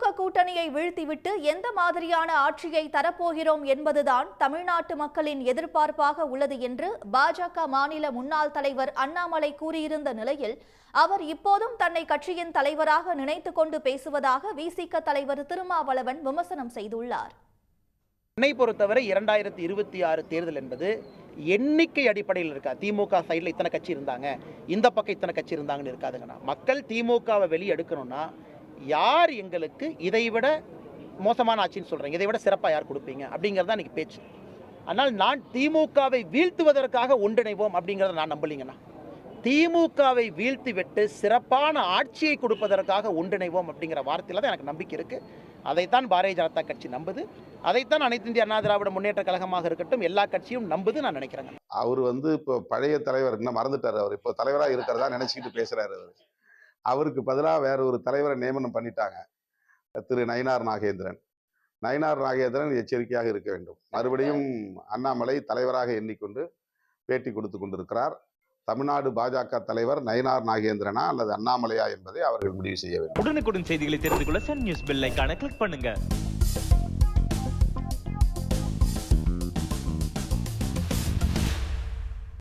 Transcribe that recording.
திமுக கூட்டணியை வீழ்த்திவிட்டு எந்த மாதிரியான ஆட்சியை தரப்போகிறோம் என்பதுதான் தமிழ்நாட்டு மக்களின் எதிர்பார்ப்பாக உள்ளது என்று பாஜக மாநில முன்னாள் தலைவர் அண்ணாமலை கூறியிருந்த நிலையில் அவர் இப்போதும் தன்னை கட்சியின் தலைவராக நினைத்து கொண்டு பேசுவதாக விசிக தலைவர் திருமாவளவன் விமர்சனம் செய்துள்ளார். என்னை பொறுத்தவரை இரண்டாயிரத்தி இருபத்தி ஆறு தேர்தல் என்பது எண்ணிக்கை அடிப்படையில் இருக்கா? திமுக சைடில் இத்தனை கட்சி இருந்தாங்க இந்த பக்கம் இத்தனை கட்சி இருந்தாங்கன்னு இருக்காதுங்கண்ணா. மக்கள் திமுகவை வெளியே எடுக்கணும்னா யார் எங்களுக்கு இதைவிட மோசமான ஆட்சின்னு சொல்கிறீங்க இதை விட சிறப்பாக யார் கொடுப்பீங்க? அப்படிங்கிறது தான் எனக்கு பேச்சு. ஆனால் நான் திமுகவை வீழ்த்துவதற்காக ஒன்றிணைவோம் அப்படிங்கிறத நான் நம்பலிங்கண்ணா. திமுகவை வீழ்த்திவிட்டு சிறப்பான ஆட்சியை கொடுப்பதற்காக ஒன்றிணைவோம் அப்படிங்கிற வார்த்தையில் தான் எனக்கு நம்பிக்கை இருக்குது அதைத்தான் பாரதிய ஜனதா கட்சி நம்புது. அதைத்தான் அனைத்து இந்திய அண்ணா திராவிட முன்னேற்ற கழகமாக இருக்கட்டும் எல்லா கட்சியும் நம்புது நான் நினைக்கிறேங்க. அவர் வந்து இப்போ பழைய தலைவர் இன்னும் மறந்துட்டார் அவர். இப்போ தலைவராக இருக்கிறதா நினச்சிக்கிட்டு பேசுகிறார் அவர். அவருக்கு பதிலாக வேற ஒரு தலைவரை நியமனம் பண்ணிட்டாங்க. திரு நயினார் நாகேந்திரன். நயினார் நாகேந்திரன் எச்சரிக்கையாக இருக்க வேண்டும். மறுபடியும் அண்ணாமலை தலைவராக எண்ணிக்கொண்டு பேட்டி கொடுத்து கொண்டிருக்கிறார். தமிழ்நாடு பாஜக தலைவர் நயினார் நாகேந்திரனா அல்லது அண்ணாமலையா என்பதை அவர்கள் முடிவு செய்ய வேண்டும். உடனுக்குடன் செய்திகளை தெரிந்து கொள்ள சன் நியூஸ் பெல் கிளிக் பண்ணுங்க.